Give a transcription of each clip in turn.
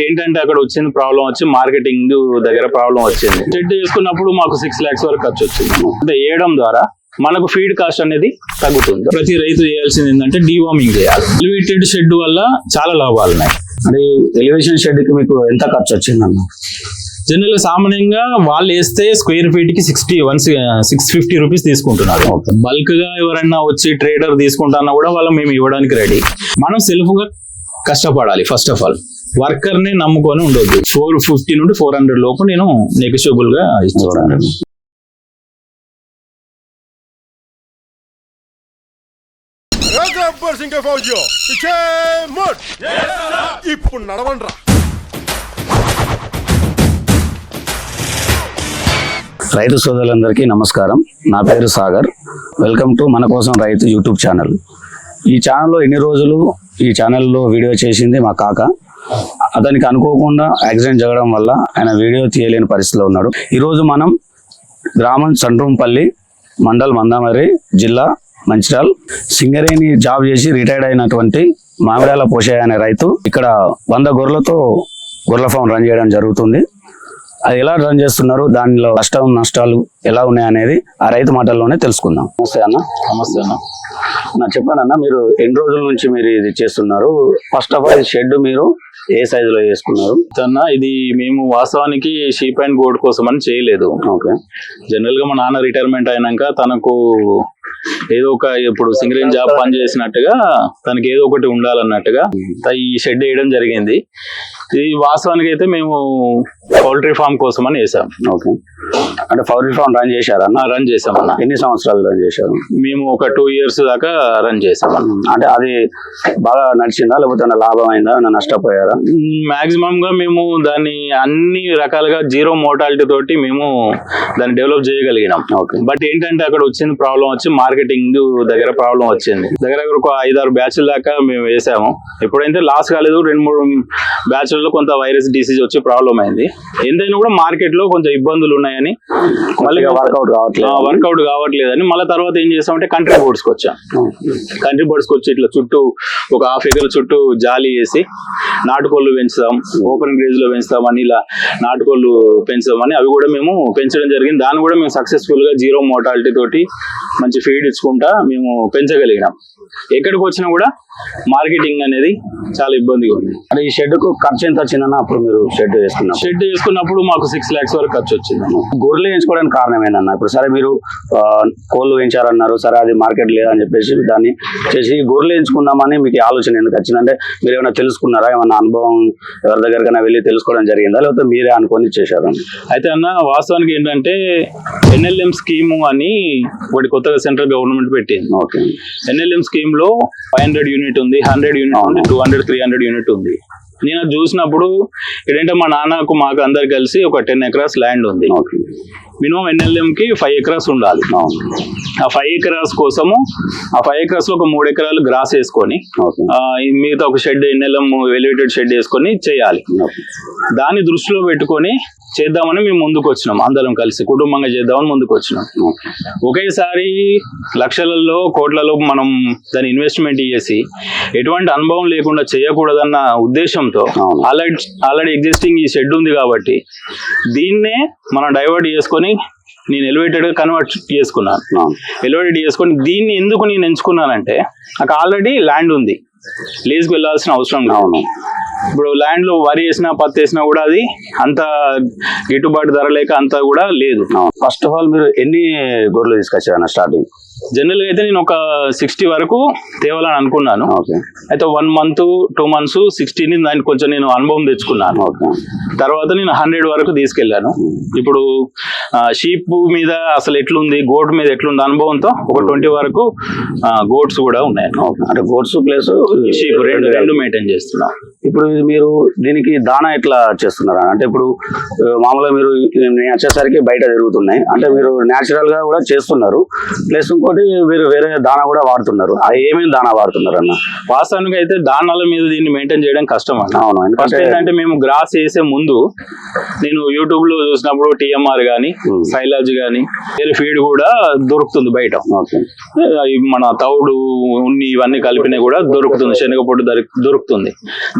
ఏంటంటే అక్కడ వచ్చింది ప్రాబ్లం వచ్చి మార్కెటింగ్ దగ్గర ప్రాబ్లం వచ్చింది. షెడ్ చేసుకున్నప్పుడు మాకు సిక్స్ లాక్స్ వరకు ఖర్చు వచ్చింది. అంటే వేయడం ద్వారా మనకు ఫీడ్ కాస్ట్ అనేది తగ్గుతుంది. ప్రతి రైతు చేయాల్సింది ఏంటంటే డీవార్మింగ్ చేయాలి. ఎలివేటెడ్ షెడ్ వల్ల చాలా లాభాలు ఉన్నాయి. అంటే ఎలివేషన్ షెడ్కి మీకు ఎంత ఖర్చు వచ్చిందన్న జనరల్ సామాన్యంగా వాళ్ళు వేస్తే square ఫీట్కి sixty one six fifty rupees తీసుకుంటున్నారు. బల్క్గా ఎవరైనా వచ్చి ట్రేడర్ తీసుకుంటున్నా కూడా వాళ్ళు మేము ఇవ్వడానికి రెడీ మనం సెల్ఫ్గా కష్టపడాలి ఫస్ట్ ఆఫ్ ఆల్ వర్కర్ని నమ్ముకొని ఉండొద్దు. ఫోర్ ఫిఫ్టీ నుండి ఫోర్ హండ్రెడ్ లోపు నేను నెగోషియబుల్గా ఇస్తాను గబ్బర్ సింగ్ ఫౌజీ ఇచ్చే మోడ్. ఇప్పుడు నడవండ్రా రైతు సోదరులందరికీ నమస్కారం. నా పేరు సాగర్. వెల్కమ్ టు మన కోసం రైతు యూట్యూబ్ ఛానల్. ఈ ఛానల్లో ఎన్ని రోజులు ఈ ఛానల్లో వీడియో చేసింది మా కాక. అతనికి అనుకోకుండా యాక్సిడెంట్ జరగడం వల్ల ఆయన వీడియో తీయలేని పరిస్థితిలో ఉన్నాడు. ఈరోజు మనం గ్రామం చండ్రంపల్లి మండల్ మందామరి జిల్లా మంచిర్యాల్ సింగరేణి జాబ్ చేసి రిటైర్డ్ అయినటువంటి మామిడాల పోషయ్య అనే రైతు ఇక్కడ వంద గొర్రెలతో గొర్రెల ఫామ్ రన్ చేయడం జరుగుతుంది. అది ఎలా రన్ చేస్తున్నారు? దానిలో కష్టం నష్టాలు ఎలా ఉన్నాయి అనేది ఆ రైతు మాటల్లోనే తెలుసుకుందాం. నమస్తే అన్న. నమస్తే అన్న. నా చెప్పండి అన్న మీరు ఎన్ని రోజుల నుంచి మీరు ఇది చేస్తున్నారు? ఫస్ట్ ఆఫ్ ఆల్ షెడ్ మీరు ఏ సైజులో చేసుకున్నారు? అన్న ఇది మేము వాస్తవానికి షీప్ అండ్ గోడ్ కోసం అని చేయలేదు. ఓకే జనరల్గా మా నాన్న రిటైర్మెంట్ అయినాక తనకు ఏదో ఒక ఇప్పుడు సింగరేన్ జాబ్ పని చేసినట్టుగా తనకి ఏదో ఒకటి ఉండాలన్నట్టుగా త- ఈ షెడ్ వేయడం జరిగింది. ఇది వాస్తవానికి అయితే మేము పౌల్ట్రీ ఫామ్ కోసం అని వేసాం ఓకే. అంటే పౌల్ట్రీ ఫామ్ రన్ చేశారా? అన్న రన్ చేసాం అన్న ఎన్ని సంవత్సరాలు రన్ చేశారు? మేము ఒక టూ ఇయర్స్ దాకా రన్ చేసాం అన్న అంటే అది బాగా నడిచిందా? లేకపోతే లాభం అయిందా నష్టపోయారా? మాక్సిమం గా మేము దాన్ని అన్ని రకాలుగా జీరో మోటాలిటీ తోటి మేము దాన్ని డెవలప్ చేయగలిగినాం. ఓకే. బట్ ఏంటంటే అక్కడ వచ్చింది ప్రాబ్లం వచ్చి మార్కెటింగ్ దగ్గర ప్రాబ్లం వచ్చింది. దగ్గర దగ్గర ఒక ఐదారు బ్యాచ్ల దాకా మేము వేసాము. ఎప్పుడైతే లాస్ కాలేదు రెండు మూడు బ్యాచ్లలో కొంత వైరస్ డిసీజ్ వచ్చి ప్రాబ్లం అయింది. ఎంతైనా కూడా మార్కెట్లో కొంచెం ఇబ్బందులు ఉన్నాయని మళ్ళీ వర్కౌట్ కావట్లేదు. వర్కౌట్ కావట్లేదని మళ్ళీ తర్వాత ఏం చేసామంటే కంట్రీ బోర్డ్స్కి వచ్చాం. కంట్రీ బోర్డ్స్కి వచ్చి ఇట్లా చుట్టూ ఒక హాఫ్ ఎకర్ చుట్టూ జాలి వేసి నాటుకోళ్ళు పెంచుతాం ఓపెన్ గ్రేజ్లో పెంచుతామని ఇలా నాటుకోళ్ళు పెంచుతామని అవి కూడా మేము పెంచడం జరిగింది. దాన్ని కూడా మేము సక్సెస్ఫుల్గా జీరో మోటాలిటీ తోటి మంచి ఫీడ్ ఇచ్చుకుంటా మేము పెంచగలిగినాం. ఎక్కడికి వచ్చినా కూడా మార్కెటింగ్ అనేది చాలా ఇబ్బందిగా ఉంది. అంటే ఈ షెడ్కు ఖర్చు ఎంత వచ్చిందన్న అప్పుడు మీరు షెడ్ వేసుకున్నారు షెడ్ చేసుకున్నప్పుడు మాకు సిక్స్ లాక్స్ వరకు ఖర్చు వచ్చింది. గొర్రెలు వేయించుకోవడానికి కారణం ఏంటన్న ఇప్పుడు సరే మీరు కోళ్ళు వేయించారన్నారు సరే అది మార్కెట్ లేదని చెప్పేసి దాన్ని చేసి గొర్రెలు వేయించుకుందామని మీకు ఆలోచన ఎందుకు వచ్చిందంటే మీరు ఏమైనా తెలుసుకున్నారా? ఏమైనా అనుభవం ఎవరి దగ్గరికైనా వెళ్ళి తెలుసుకోవడం జరిగిందా? లేకపోతే మీరే అనుకొని చేశారా? అయితే అన్న వాస్తవానికి ఏంటంటే ఎన్ఎల్ఎం స్కీము అని ఒకటి కొత్తగా సెంట్రల్ గవర్నమెంట్ పెట్టింది. ఓకే. ఎన్ఎల్ఎం స్కీమ్లో ఫైవ్ హండ్రెడ్ యూనిట్ ఉంది హండ్రెడ్ యూనిట్ ఉంది two hundred three hundred unit ఉంది. నేను అది చూసినప్పుడు ఏంటంటే మా నాన్నకు మాకు అందరు కలిసి ఒక టెన్ ఎకరాస్ ల్యాండ్ ఉంది. మినిమం ఎన్ఎల్ఎం కి ఫైవ్ ఎకరాస్ ఉండాలి. ఆ ఫైవ్ ఎకరాస్ కోసము ఆ ఫైవ్ ఎకరాస్లో ఒక మూడు ఎకరాలు గ్రాస్ వేసుకొని మిగతా ఒక షెడ్ ఎన్ఎల్ఎం ఎలివేటెడ్ షెడ్ వేసుకొని చేయాలి. దాన్ని దృష్టిలో పెట్టుకొని చేద్దామని మేము ముందుకు వచ్చినాం అందరం కలిసి కుటుంబంగా చేద్దామని ముందుకు వచ్చినాం ఒకేసారి లక్షలలో కోట్లలో మనం దాని ఇన్వెస్ట్మెంట్ చేసి ఎటువంటి అనుభవం లేకుండా చేయకూడదన్న ఉద్దేశంతో. ఆల్రెడీ ఆల్రెడీ ఎగ్జిస్టింగ్ ఈ షెడ్ ఉంది కాబట్టి దీన్నే మనం డైవర్ట్ చేసుకొని నేను ఎలివేటెడ్గా కన్వర్ట్ చేసుకున్నాను. ఎలివేటెడ్ చేసుకొని దీన్ని ఎందుకు నేను ఎంచుకున్నానంటే నాకు ఆల్రెడీ ల్యాండ్ ఉంది. లీజ్కి వెళ్ళాల్సిన అవసరం అవును. ఇప్పుడు ల్యాండ్లో వరి వేసినా పత్తి వేసినా కూడా అది అంత గిట్టుబాటు ధర లేక అంత కూడా లేదు. ఫస్ట్ ఆఫ్ ఆల్ మీరు ఎన్ని గొర్రెలు తీసుకొచ్చారన్న స్టార్టింగ్ జనరల్గా అయితే నేను ఒక సిక్స్టీ వరకు తేవాలని అనుకున్నాను. ఓకే. అయితే వన్ మంత్ టూ మంత్స్ సిక్స్టీని దానికి కొంచెం నేను అనుభవం తెచ్చుకున్నాను. ఓకే. తర్వాత నేను హండ్రెడ్ వరకు తీసుకెళ్ళాను ఇప్పుడు షీప్ మీద అసలు ఎట్లుంది గోట్ మీద ఎట్లుంది అనుభవంతో ఒక ట్వంటీ వరకు గోట్స్ కూడా ఉన్నాయి. అంటే గోడ్స్ ప్లేస్ షీప్ రెండు రెండు మెయింటైన్ చేస్తున్నాం. ఇప్పుడు మీరు దీనికి దానా ఎట్లా చేస్తున్నారా? అంటే ఇప్పుడు మామూలుగా మీరు నేను వచ్చేసరికి బయట తిరుగుతున్నాయి అంటే మీరు న్యాచురల్గా కూడా చేస్తున్నారు. ప్లస్ ఇంకోటి వేరే వేరే దానా కూడా వాడుతున్నారు. అది ఏమేమి దానా వాడుతున్నారు అన్న? వాస్తవానికి అయితే దానాల మీద దీన్ని మెయింటైన్ చేయడం కష్టం అన్న. అవును ఫస్ట్ ఏంటంటే మేము గ్రాస్ వేసే ముందు నేను యూట్యూబ్లో చూసినప్పుడు టిఎంఆర్ గానీ. సైలాజ్ గానీ వేరే ఫీడ్ కూడా దొరుకుతుంది బయట. మన తౌడు ఉన్ని ఇవన్నీ కలిపినవి కూడా దొరుకుతుంది శనగపొట్టు దొరి- దొరుకుతుంది.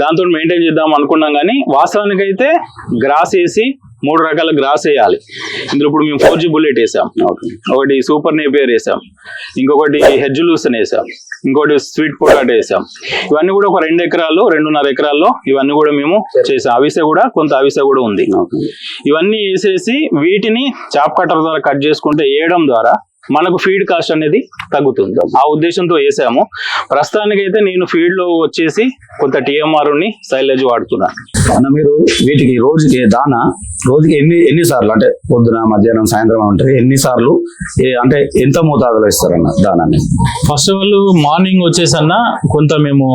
దాంతో మెయింటైన్ చేద్దాం అనుకున్నాం కానీ వాస్తవానికి అయితే గ్రాస్ వేసి మూడు రకాల గ్రాస్ వేయాలి. ఇందులో ఇప్పుడు మేము ఫోర్ జీ బుల్లెట్ వేసాం. ఒకటి సూపర్ నేపియర్ వేసాం. ఇంకొకటి హెజ్ లూసన్ వేసాం. ఇంకోటి స్వీట్ పొటాటో వేసాం. ఇవన్నీ కూడా ఒక రెండు ఎకరాలు రెండున్నర ఎకరాల్లో ఇవన్నీ కూడా మేము చేసాం. అవిసె కూడా కొంత అవిసె కూడా ఉంది. ఇవన్నీ వేసేసి వీటిని చాప్ కట్టర్ ద్వారా కట్ చేసుకుంటే వేయడం ద్వారా మనకు ఫీడ్ కాస్ట్ అనేది తగ్గుతుంది. ఆ ఉద్దేశంతో వేసాము. ప్రస్తుతానికైతే నేను ఫీల్డ్లో వచ్చేసి కొంత టిఎంఆర్ని సైలేజ్ వాడుతున్నాను అన్న మీరు వీటికి రోజుకి దానా? రోజుకి ఎన్ని ఎన్ని సార్లు? అంటే పొద్దున మధ్యాహ్నం సాయంత్రం ఉంటుంది ఎన్ని సార్లు? ఏ- అంటే ఎంత మోతాదులో ఇస్తారన్న దానాన్ని? ఫస్ట్ ఆఫ్ ఆల్ మార్నింగ్ వచ్చేసన్న కొంత మేము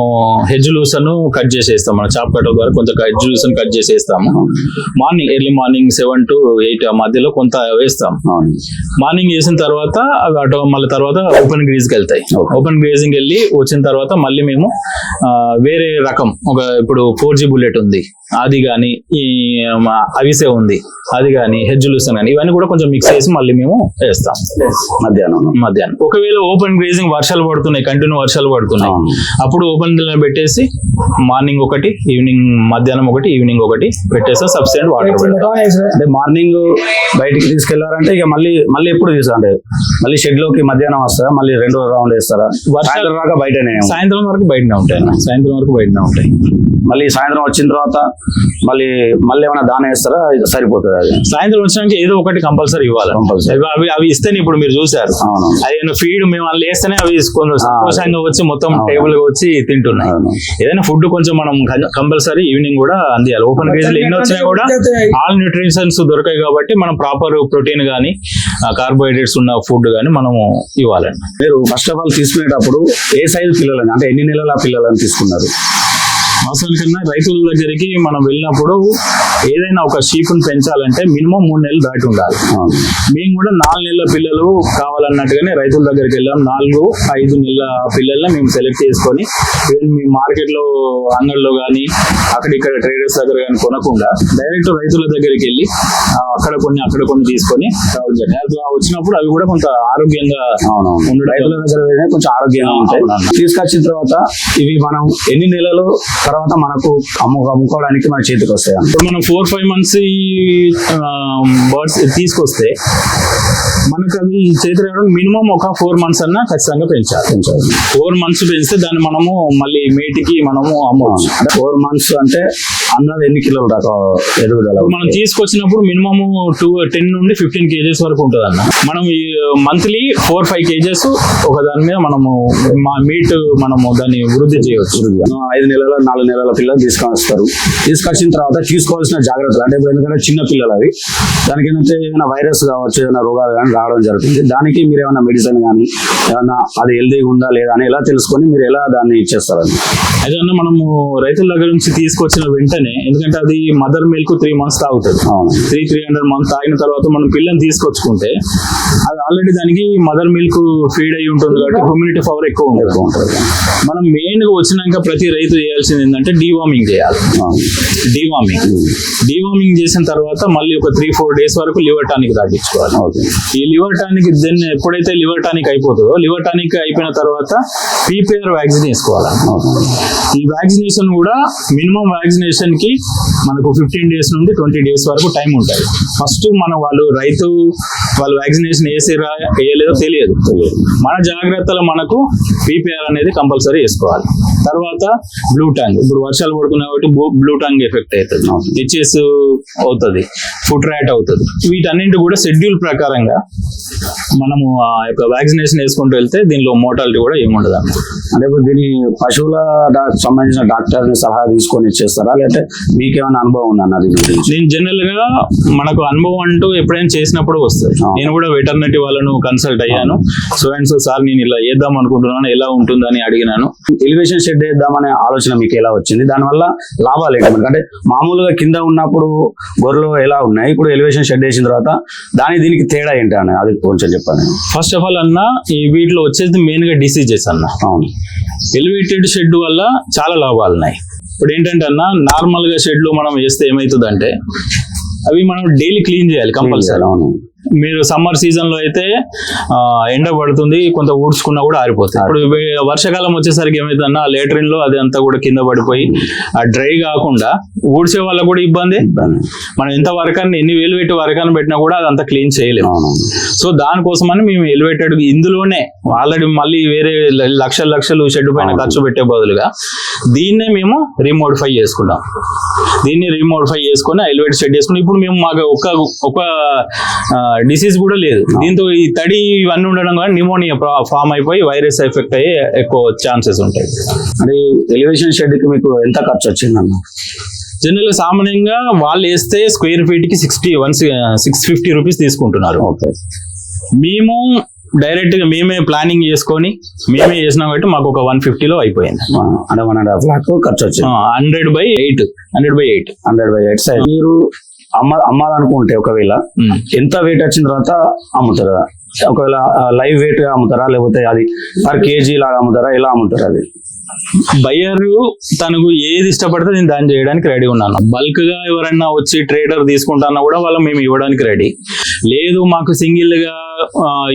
హెజ్ లూసన్ కట్ చేసేస్తాం మన చాప్ కట్టర్ ద్వారా కొంత హెజ్ లూసన్ కట్ చేసేస్తాము. Morning early morning seven to eight మధ్యలో కొంత వేస్తాం. మార్నింగ్ చేసిన తర్వాత అవి అటు మళ్ళీ తర్వాత ఓపెన్ గ్రీజ్కి వెళ్తాయి. ఓపెన్ గ్రేజింగ్ వెళ్ళి వచ్చిన తర్వాత మళ్ళీ మేము వేరే రకం ఒక ఇప్పుడు ఫోర్ జీ బుల్లెట్ ఉంది అది కానీ ఈ అవిసే ఉంది అది కానీ హెజ్జులుసన్ కానీ ఇవన్నీ కూడా కొంచెం మిక్స్ చేసి మళ్ళీ మేము వేస్తాం. మధ్యాహ్నం. మధ్యాహ్నం. ఒకవేళ ఓపెన్ గ్రేజింగ్ వర్షాలు పడుతున్నాయి కంటిన్యూ వర్షాలు పడుతున్నాయి. అప్పుడు ఓపెన్ పెట్టేసి మార్నింగ్ ఒకటి ఈవినింగ్ మధ్యాహ్నం ఒకటి ఈవినింగ్ ఒకటి పెట్టేస్తే సబ్స్టెంట్ వాటర్ అంటే మార్నింగ్ బయటికి తీసుకెళ్ళారంటే ఇక మళ్ళీ మళ్ళీ ఎప్పుడు తీసుకుంటే మళ్ళీ షెడ్లోకి మధ్యాహ్నం వస్తారా? మళ్ళీ రెండో రౌండ్ వేస్తారా? వర్షాలు- సాయంత్రం దాకా బయటనే సాయంత్రం వరకు బయటనే ఉంటాయి. సాయంత్రం వరకు బయటనే ఉంటాయి. మళ్ళీ సాయంత్రం వచ్చిన తర్వాత మళ్ళీ మళ్ళీ ఏమైనా దాన వేస్తారా సరిపోతుంది అది. సాయంత్రం వచ్చినాక ఏదో ఒకటి కంపల్సరీ ఇవ్వాలి. Compulsory. అవి- అవి ఇస్తేనే ఇప్పుడు మీరు చూసారు అవును. అది ఫీడ్ మేము వాళ్ళు వేస్తేనే అవి కొంచెం సంతోషంగా వచ్చి మొత్తం. టేబుల్ వచ్చి తింటున్నాయి. ఏదైనా ఫుడ్ కొంచెం మనం కంపల్సరీ ఈవినింగ్ కూడా అందియాలి. ఓపెన్ గ్రేజ్ ఎన్ని వచ్చినా కూడా ఆల్ న్యూట్రిషన్స్ దొరకాయి కాబట్టి మనం ప్రాపర్ ప్రోటీన్ కానీ కార్బోహైడ్రేట్స్ ఉన్న ఫుడ్ కానీ మనము ఇవ్వాలండి. మీరు ఫస్ట్ ఆఫ్ ఆల్ తీసుకునేటప్పుడు ఏ సైజు పిల్లలని అంటే ఎన్ని నెలల పిల్లలని తీసుకున్నారు? వాస్తవానికన్నా రైతుల దగ్గరికి మనం వెళ్ళినప్పుడు ఏదైనా ఒక షీపుని పెంచాలంటే మినిమం మూడు నెలలు దాటి ఉండాలి. మేము కూడా నాలుగు నెలల పిల్లలు కావాలన్నట్టుగానే రైతుల దగ్గరికి వెళ్ళాం. నాలుగు ఐదు నెలల పిల్లల్ని మేము సెలెక్ట్ చేసుకొని ఈవెన్ మీ మార్కెట్లో అంగడిలో కానీ అక్కడ ఇక్కడ ట్రేడర్స్ దగ్గర కానీ కొనకుండా డైరెక్ట్ రైతుల దగ్గరికి వెళ్ళి అక్కడ కొన్ని అక్కడ కొన్ని తీసుకొని వచ్చినప్పుడు అవి కూడా కొంత ఆరోగ్యంగా రైతుల దగ్గర కొంచెం ఆరోగ్యంగా ఉంటాయి. తీసుకొచ్చిన తర్వాత ఇవి మనం ఎన్ని నెలలు తర్వాత మనకు అమ్ము అమ్ముకోవడానికి మన చేతికి వస్తాయి? ఇప్పుడు మనం ఫోర్ ఫైవ్ మంత్స్ ఈ బర్డ్స్ తీసుకొస్తే మనకు అవి చేతి మినిమం ఒక ఫోర్ మంత్స్ అన్నా ఖచ్చితంగా పెంచాలి. ఫోర్ మంత్స్ పెంచితే దాన్ని మనము మళ్ళీ మేటికి మనము అమ్మవచ్చు అంటే ఫోర్ మంత్స్ అంటే అందరూ ఎన్ని కిలోలు దాకా ఎదుగుదల మనం తీసుకొచ్చినప్పుడు మినిమం టూ టెన్ నుండి ఫిఫ్టీన్ కేజెస్ వరకు ఉంటుంది అన్న మనం ఈ మంత్లీ ఫోర్ ఫైవ్ కేజెస్ ఒక దాని మీద మనము మా మీట్ మనము దాన్ని వృద్ధి చేయవచ్చు ఐదు నెలల నాలుగు నెలల పిల్లలు తీసుకొని వస్తారు తీసుకొచ్చిన తర్వాత తీసుకోవాల్సిన జాగ్రత్తలు. అంటే ఎందుకంటే చిన్న పిల్లలు అవి. దానికి ఏంటంటే ఏమైనా వైరస్ కావచ్చు ఏదైనా రోగాలు కానీ రావడం జరుగుతుంది. దానికి మీరు ఏమైనా మెడిసిన్ కానీ ఏమైనా అది హెల్దీగా ఉందా లేదా అని ఎలా తెలుసుకొని మీరు ఎలా దాన్ని ఇచ్చేస్తారండి? అయితే అన్న మనము రైతుల దగ్గర నుంచి తీసుకొచ్చిన వెంటనే ఎందుకంటే అది మదర్ మిల్క్ త్రీ మంత్స్ తాగుతుంది. త్రీ త్రీ హండ్రెడ్ మంత్ తాగిన తర్వాత మనం పిల్లని తీసుకొచ్చుకుంటే అది ఆల్రెడీ దానికి మదర్ మిల్క్ ఫీడ్ అయి ఉంటుంది కాబట్టి హ్యూమిడిటీ పవర్ ఎక్కువ ఉంటుంది. మనం మెయిన్గా వచ్చినాక ప్రతి రైతు చేయాల్సింది ఏంటంటే డీవార్మింగ్ చేయాలి. డీవార్మింగ్ డీవార్మింగ్ చేసిన తర్వాత మళ్ళీ ఒక త్రీ ఫోర్ డేస్ వరకు లివర్ టానిక్ తాగించుకోవాలి. ఈ లివర్ టానిక్ దెన్ ఎప్పుడైతే లివర్ టానిక్ అయిపోతుందో లివర్ టానిక్ అయిపోయిన తర్వాత పీపీఆర్ వ్యాక్సిన్ వేసుకోవాలి. ఈ వ్యాక్సినేషన్ కూడా మినిమం వ్యాక్సినేషన్కి మనకు ఫిఫ్టీన్ డేస్ నుండి ట్వంటీ డేస్ వరకు టైం ఉంటుంది. ఫస్ట్ మన వాళ్ళు రైతు వాళ్ళు వ్యాక్సినేషన్ వేసిరా వేయలేదో తెలియదు. మన జాగ్రత్తలు మనకు పీపీఆర్ అనేది కంపల్సరీ వేసుకోవాలి. తర్వాత బ్లూ టాంగ్ ఇప్పుడు వర్షాలు పడుతున్నాయి కాబట్టి బ్లూ టాంగ్ ఎఫెక్ట్ అవుతుంది. హెచ్ఎస్ అవుతుంది ఫుట్ ర్యాట్ అవుతుంది. వీటన్నింటి కూడా షెడ్యూల్ ప్రకారంగా మనము ఆ యొక్క వ్యాక్సినేషన్ వేసుకుంటూ వెళ్తే దీనిలో మోటాలిటీ కూడా ఏముండదు. అంటే ఇప్పుడు దీని పశువుల సంబంధించిన డాక్టర్ని సలహా తీసుకొని ఇచ్చేస్తారా? లేదంటే మీకేమైనా అనుభవం ఉందన్న దీని గురించి? నేను జనరల్గా మనకు అనుభవం అంటూ ఎప్పుడైనా చేసినప్పుడు వస్తుంది. నేను కూడా వెటర్నరీ వాళ్ళను కన్సల్ట్ అయ్యాను. సో అండ్ సో సార్ నేను ఇలా చేద్దాం అనుకుంటున్నాను ఎలా ఉంటుందని అడిగినాను. ఎలివేషన్ షెడ్ వేద్దామనే ఆలోచన మీకు ఎలా వచ్చింది? దానివల్ల లాభాలు ఏంటి? అంటే మామూలుగా కింద ఉన్నప్పుడు గొర్రెలు ఎలా ఉన్నాయి? ఇప్పుడు ఎలివేషన్ షెడ్ వేసిన తర్వాత దాని దీనికి తేడా ఏంటి అని అది కొంచెం చెప్పండి. ఫస్ట్ ఆఫ్ ఆల్ అన్న ఈ వీటిలో వచ్చేది మెయిన్గా డిసీజెస్ అన్న. అవును. ఎలివేటెడ్ షెడ్ వల్ల చాలా లాభాలు ఉన్నాయి. ఇప్పుడు ఏంటంటే అన్న నార్మల్గా షెడ్లు మనం వేస్తే ఏమవుతుందంటే అవి మనం డైలీ క్లీన్ చేయాలి కంపల్సరీ అవును. మీరు సమ్మర్ సీజన్లో అయితే ఎండ పడుతుంది కొంత ఊడ్చుకున్నా కూడా ఆరిపోతుంది. ఇప్పుడు వర్షాకాలం వచ్చేసరికి ఏమైందన్నా లేటరిన్లో అది అంతా కూడా కింద పడిపోయి ఆ డ్రై కాకుండా ఊడ్చే వాళ్ళకు కూడా ఇబ్బంది. మనం ఎంత వరకని ఎన్ని వేలు పెట్టి వరకని పెట్టినా కూడా అదంతా క్లీన్ చేయలేము. సో దానికోసమని మేము ఎలివేటెడ్ ఇందులోనే ఆల్రెడీ మళ్ళీ వేరే లక్షల లక్షలు షెడ్ పైన ఖర్చు పెట్టే బదులుగా దీన్నే మేము రీమోడిఫై చేసుకున్నాం దీన్ని రీమోడిఫై చేసుకొని ఎలివేటెడ్ షెడ్ చేసుకుని ఇప్పుడు మేము మాకు ఒక ఒక డిసీజ్ కూడా లేదు. దీంతో ఈ తడి ఇవన్నీ ఉండడం వల్ల నిమోనియా ఫామ్ అయిపోయి వైరస్ ఎఫెక్ట్ అయ్యి ఎక్కువ ఛాన్సెస్ ఉంటాయి. అంటే ఎలివేషన్ షెడ్కి మీకు ఎంత ఖర్చు వచ్చిందన్న జనరల్ సామాన్యంగా వాళ్ళు వేస్తే square ఫీట్కి sixty one six fifty rupees తీసుకుంటున్నారు. ఓకే మేము డైరెక్ట్గా మేమే ప్లానింగ్ చేసుకొని మేమే చేసినాం కాబట్టి మాకు ఒక వన్ ఫిఫ్టీలో అయిపోయింది. అంటే వన్ అండ్ హాఫ్ లాక్ ఖర్చు వచ్చింది. Hundred by eight hundred by eight hundred by eight size మీరు అమ్మ అమ్మాలనుకుంటే ఒకవేళ ఎంత వెయిట్ వచ్చిన తర్వాత అమ్ముతారా ఒకవేళ లైవ్ వెయిట్గా అమ్ముతారా? లేకపోతే అది పర్ కేజీ లాగా అమ్ముతారా? ఎలా అమ్ముతారా అది? బయ్యర్ తనకు ఏది ఇష్టపడితే నేను దాన్ని చేయడానికి రెడీ ఉన్నాను. బల్క్గా ఎవరైనా వచ్చి ట్రేడర్ తీసుకుంటానా కూడా వాళ్ళ మేము ఇవ్వడానికి రెడీ లేదు మాకు సింగిల్గా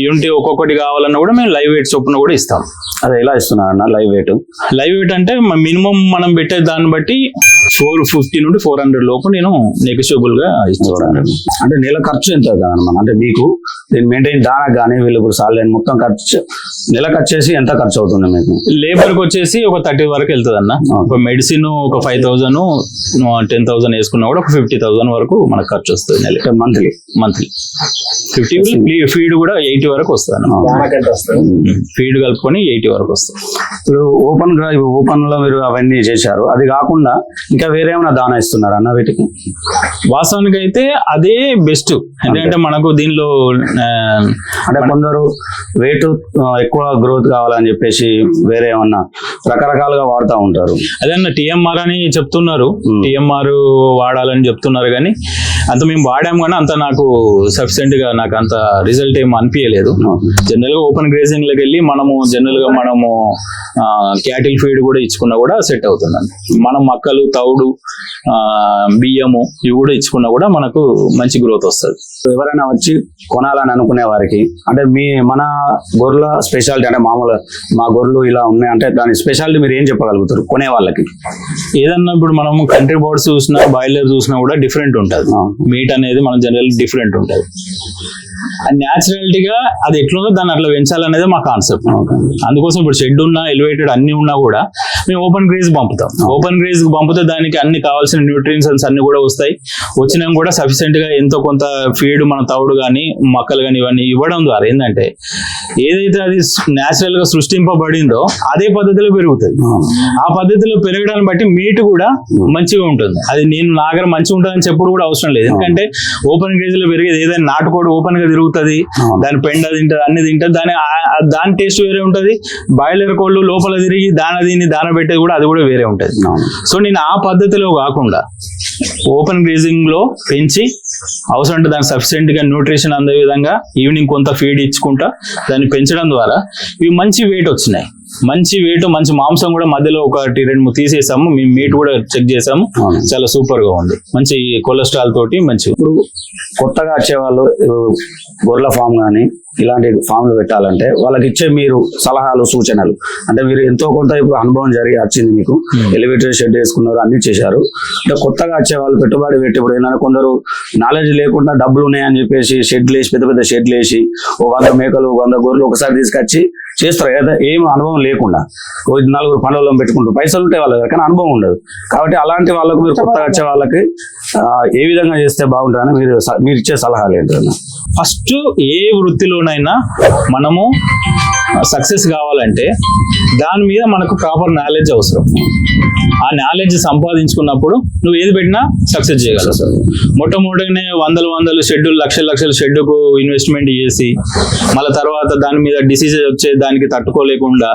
యూనిట్ ఒక్కొక్కటి కావాలన్నా కూడా మేము లైవ్ వెయిట్ చొప్పున కూడా ఇస్తాం. అదే ఎలా ఇస్తున్నారు అన్న లైవ్ వెయిట్ లైవ్ వెయిట్ అంటే మినిమం మనం పెట్టే దాన్ని బట్టి ఫోర్ ఫిఫ్టీ నుండి ఫోర్ హండ్రెడ్ లోపు నేను నెగిషియబుల్గా ఇస్తాను అంటే నెల ఖర్చు ఎంత అవుతుంది అన్నమాట? అంటే మీకు దీన్ని మెయింటైన్ దానా కానీ వీళ్ళు ఇప్పుడు సాలరీ మొత్తం ఖర్చు నెలకు వచ్చేసి ఎంత ఖర్చు అవుతుంది మీకు? లేబర్కి వచ్చేసి ఒక థర్టీ వరకు వెళ్తుంది అన్న ఒక మెడిసిన్ ఒక ఫైవ్ థౌసండ్ టెన్ థౌసండ్ వేసుకున్నా కూడా ఒక ఫిఫ్టీ థౌసండ్ వరకు మనకు ఖర్చు వస్తుంది నెల మంత్లీ? మంత్లీ. ఫిఫ్టీ ఫీడ్ కూడా ఎయిటీ వరకు వస్తుంది. అన్న ఫీడ్ కలుపుకొని ఎయిటీ వరకు వస్తుంది. ఇప్పుడు ఓపెన్గా ఓపెన్లో మీరు అవన్నీ చేశారు. అది కాకుండా ఇంకా వేరే ఏమైనా దానా ఇస్తున్నారు అన్న వీటికి? వాస్తవానికి అయితే అదే బెస్ట్ ఎందుకంటే మనకు దీనిలో అంటే కొందరు వెయిట్ ఎక్కువ గ్రోత్ కావాలని చెప్పేసి వేరే ఏమన్నా రకరకాలుగా వాడుతూ ఉంటారు. అదే అన్న టిఎంఆర్ అని చెప్తున్నారు. టిఎంఆర్ వాడాలని చెప్తున్నారు కానీ అంత మేము వాడాము కానీ అంత నాకు సఫిషియెంట్గా నాకు అంత రిజల్ట్ ఏం అనిపించలేదు జనరల్గా ఓపెన్ గ్రేజింగ్లోకి వెళ్ళి మనము జనరల్గా మనము క్యాటిల్ ఫీడ్ కూడా ఇచ్చుకున్నా కూడా సెట్ అవుతుందండి. మనం మక్కలు తౌడు బియ్యము ఇవి కూడా ఇచ్చుకున్నా కూడా మనకు మంచి గ్రోత్ వస్తుంది. ఎవరైనా వచ్చి కొనాలని అనుకునే వారికి అంటే మీ మన గొర్రెల స్పెషాలిటీ అంటే మామూలు మా గొర్రెలు ఇలా ఉన్నాయి అంటే దాని స్పెషాలిటీ మీరు ఏం చెప్పగలుగుతారు కొనే వాళ్ళకి? ఏదన్నా ఇప్పుడు మనం కంట్రీ బోర్డ్స్ చూసినా బాయిలర్ చూసినా కూడా డిఫరెంట్ ఉంటుంది. మీట్ అనేది మన జనరల్ డిఫరెంట్ ఉంటుంది న్యాచురాలిటీగా అది ఎట్లుందో దాన్ని అట్లా పెంచాలనేది మా కాన్సెప్ట్. అందుకోసం ఇప్పుడు షెడ్ ఉన్నా ఎలివేటెడ్ అన్ని ఉన్నా కూడా మేము ఓపెన్ గ్రేజ్ పంపుతాం. ఓపెన్ గ్రేజ్ పంపితే దానికి అన్ని కావాల్సిన న్యూట్రియన్స్ అన్ని కూడా వస్తాయి. వచ్చినా కూడా సఫిషియెంట్గా ఎంతో కొంత ఫీడ్ మన తౌడు కానీ మొక్కలు కానీ ఇవన్నీ ఇవ్వడం ద్వారా ఏంటంటే ఏదైతే అది న్యాచురల్గా సృష్టింపబడిందో అదే పద్ధతిలో పెరుగుతుంది ఆ. పద్ధతిలో పెరగడాన్ని బట్టి మీట్ కూడా మంచిగా ఉంటుంది. అది నేను నా దగ్గర మంచిగా ఉంటుందని చెప్పుడు కూడా అవసరం లేదు. ఎందుకంటే ఓపెన్ గ్రేజ్లో పెరిగేది ఏదైనా నాటుకోడి ఓపెన్గా తిరుగుతుంది. దాని పెండ తింటది అన్ని తింటది దాని దాని టేస్ట్ వేరే ఉంటది. బాయిలర్ కోళ్ళు లోపల తిరిగి దాన దీన్ని దాన పెట్టేది కూడా అది కూడా వేరే ఉంటది. సో నేను ఆ పద్ధతిలో కాకుండా ఓపెన్ గ్రేజింగ్లో పెంచి అవసరం అంటే దానికి సఫిషియెంట్గా న్యూట్రిషన్ అందే విధంగా ఈవినింగ్ కొంత ఫీడ్ ఇచ్చుకుంటా దాన్ని పెంచడం ద్వారా ఇవి మంచి వెయిట్ వచ్చినాయి మంచి వెయిట్ మంచి మాంసం కూడా మధ్యలో ఒకటి రెండు మూడు తీసేసాము. మేము మీట్ కూడా చెక్ చేసాము. చాలా సూపర్గా ఉంది. మంచి కొలెస్ట్రాల్ తోటి మంచి. ఇప్పుడు కొత్తగా వచ్చేవాళ్ళు గొర్రెల ఫామ్ కానీ ఇలాంటి ఫామ్లు పెట్టాలంటే వాళ్ళకి ఇచ్చే మీరు సలహాలు సూచనలు. అంటే మీరు ఎంతో కొంత ఇప్పుడు అనుభవం జరిగి వచ్చింది మీకు. ఎలివేటర్ షెడ్ వేసుకున్నారు అన్ని చేశారు. అంటే కొత్తగా వచ్చే వాళ్ళు పెట్టుబడి పెట్టి ఇప్పుడు ఏంటంటే కొందరు నాలెడ్జ్ లేకుండా డబ్బులు ఉన్నాయని చెప్పేసి షెడ్లు వేసి పెద్ద పెద్ద షెడ్లు వేసి ఓ వంద మేకలు వంద గొర్రెలు ఒకసారి తీసుకొచ్చి చేస్తారు ఏదో ఏం అనుభవం లేకుండా. నలుగురు పనులను పెట్టుకుంటారు. పైసలు ఉంటాయి వాళ్ళకి కానీ అనుభవం ఉండదు. కాబట్టి అలాంటి వాళ్ళకు మీరు కొత్తగా వచ్చే వాళ్ళకి ఏ విధంగా చేస్తే బాగుంటుందని మీరు మీరు ఇచ్చే సలహాలు ఏంటన్నా? ఫస్ట్ ఏ వృత్తిలోనైనా మనము సక్సెస్ కావాలంటే దాని మీద మనకు ప్రాపర్ నాలెడ్జ్ అవసరం ఆ నాలెడ్జ్ సంపాదించుకున్నప్పుడు నువ్వు ఏది పెట్టినా సక్సెస్ చేయగలవు మొట్టమొదటినే వందల వందలు షెడ్యూల్ లక్షల లక్షల షెడ్యూకు ఇన్వెస్ట్మెంట్ చేసి మళ్ళీ తర్వాత దాని మీద డిసీజ్ వచ్చే దానికి తట్టుకోలేకుండా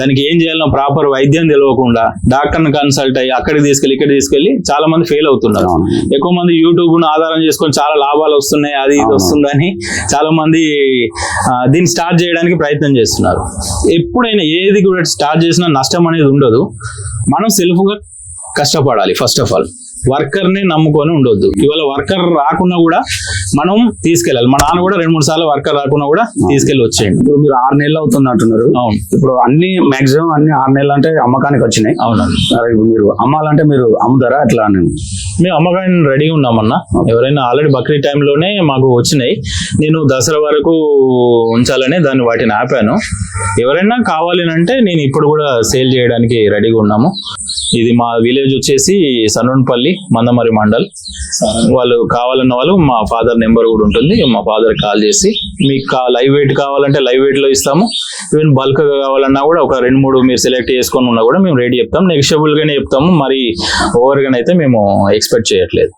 దానికి ఏం చేయాలో ప్రాపర్ వైద్యం తెలియకుండా డాక్టర్ని కన్సల్ట్ అయ్యి అక్కడికి తీసుకెళ్ళి ఇక్కడ తీసుకెళ్ళి చాలా మంది ఫెయిల్ అవుతున్నారు. ఎక్కువ మంది యూట్యూబ్ను ఆధారం చేసుకొని చాలా లాభాలు వస్తున్నాయి అది ఇది. వస్తుందని చాలా మంది దీన్ని స్టార్ట్ చేయడానికి ప్రయత్నం చేస్తున్నారు. ఎప్పుడైనా ఏది కూడా స్టార్ట్ చేసినా నష్టం అనేది ఉండదు. మనం సెల్ఫ్గా కష్టపడాలి ఫస్ట్ ఆఫ్ ఆల్ వర్కర్ని నమ్ముకొని ఉండొద్దు. ఇవాళ వర్కర్ రాకున్నా కూడా మనం తీసుకెళ్ళాలి. మా నాన్న కూడా రెండు మూడు సార్లు వర్కర్ రాకున్నా కూడా తీసుకెళ్ళి వచ్చేయండి. ఇప్పుడు మీరు ఆరు నెలలు అవుతుంది అంటున్నారు అవును. ఇప్పుడు అన్ని మాక్సిమం అన్ని ఆరు నెలలు అంటే అమ్మకానికి వచ్చినాయి. అవునండి. మరి ఇప్పుడు మీరు అమ్మాలంటే మీరు అమ్ముతారా? అట్లా అని? మేము అమ్మకాన్ని రెడీగా ఉన్నామన్నా. ఎవరైనా ఆల్రెడీ బక్రీద్ టైంలోనే మాకు వచ్చినాయి. నేను దసరా వరకు ఉంచాలని దాన్ని వాటిని ఆపాను. ఎవరైనా కావాలి అంటే నేను ఇప్పుడు కూడా సేల్ చేయడానికి రెడీగా ఉన్నాము. ఇది మా విలేజ్ వచ్చేసి సన్నున్పల్లి మందమరి మండల్. వాళ్ళు కావాలన్న వాళ్ళు మా ఫాదర్ నెంబర్ కూడా ఉంటుంది మా ఫాదర్ కాల్ చేసి మీకు లైవ్ వెయిట్ కావాలంటే లైవ్ వెయిట్లో ఇస్తాము. ఈవెన్ బల్క్ కావాలన్నా కూడా ఒక రెండు మూడు మీరు సెలెక్ట్ చేసుకొని ఉన్నా కూడా మేము రెడీ చెప్తాం. నెగిషియబుల్ గానే చెప్తాము. మరి ఓవర్ గానే అయితే మేము ఎక్స్పెక్ట్ చేయట్లేదు.